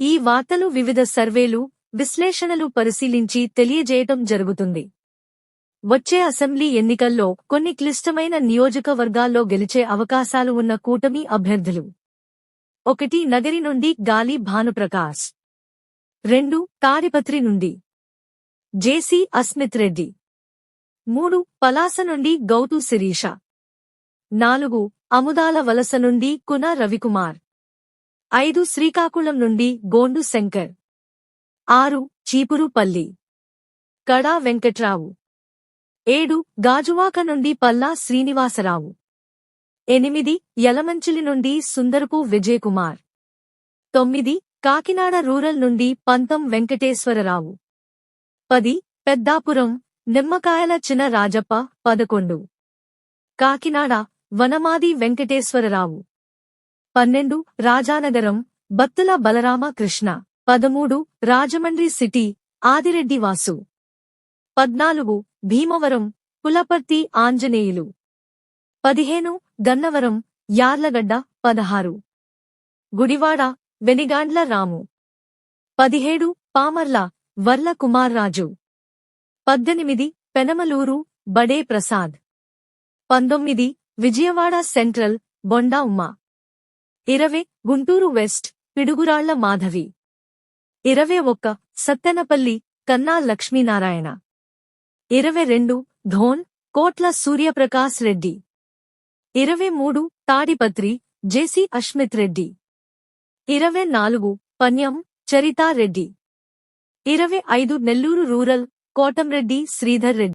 ఈ వార్తలు వివిధ సర్వేలు విశ్లేషణలు పరిశీలించి తెలియజేయటం జరుగుతుంది. వచ్చే అసెంబ్లీ ఎన్నికల్లో కొన్ని క్లిష్టమైన నియోజకవర్గాల్లో గెలిచే అవకాశాలు ఉన్న కూటమి అభ్యర్థులు. ఒకటి నగరి నుండి గాలి భానుప్రకాష్. రెండు తాడిపత్రి నుండి జేసీ అస్మిత్ రెడ్డి. మూడు పలాస నుండి గౌతు శిరీష. నాలుగు అముదాల వలస నుండి కున రవికుమార్. ఐదు శ్రీకాకుళం నుండి గోండు శంకర్. ఆరు చీపురుపల్లి కడా వెంకట్రావు. ఏడు గాజువాక నుండి పల్లా శ్రీనివాసరావు. ఎనిమిది యలమంచిలి నుండి సుందరపు విజయకుమార్. తొమ్మిది కాకినాడ రూరల్ నుండి పంతం వెంకటేశ్వరరావు. పది పెద్దాపురం నిమ్మకాయల చిన రాజప్ప పదకొండు. కాకినాడ వనమాది వెంకటేశ్వరరావు. పన్నెండు రాజానగరం బత్తుల బలరామ కృష్ణ. పదమూడు రాజమండ్రి సిటీ ఆదిరెడ్డి వాసు. పద్నాలుగు భీమవరం పులపర్తి ఆంజనేయులు. పదిహేను గన్నవరం యార్లగడ్డ పదహారు. గుడివాడ వెనిగాండ్ల రాము. పదిహేడు పామర్ల వర్ల కుమార్రాజు. పద్దెనిమిది పెనమలూరు బడే ప్రసాద్. పంతొమ్మిది విజయవాడ సెంట్రల్ బొండా ఉమా ఇరవై గుంటూరు వెస్ట్ పిడుగురాళ్ళ మాధవి. ఇరవై ఒక్క సత్తెనపల్లి కన్నా లక్ష్మీనారాయణ. ఇరవై రెండు ధోన్ కోట్ల సూర్యప్రకాశ్ రెడ్డి. ఇరవై మూడు తాడిపత్రి జేసీ అష్మిత్ రెడ్డి. ఇరవై నాలుగు పన్యం చరితారెడ్డి ఇరవై ఐదు నెల్లూరు రూరల్ కోటంరెడ్డి శ్రీధర్ రెడ్డి.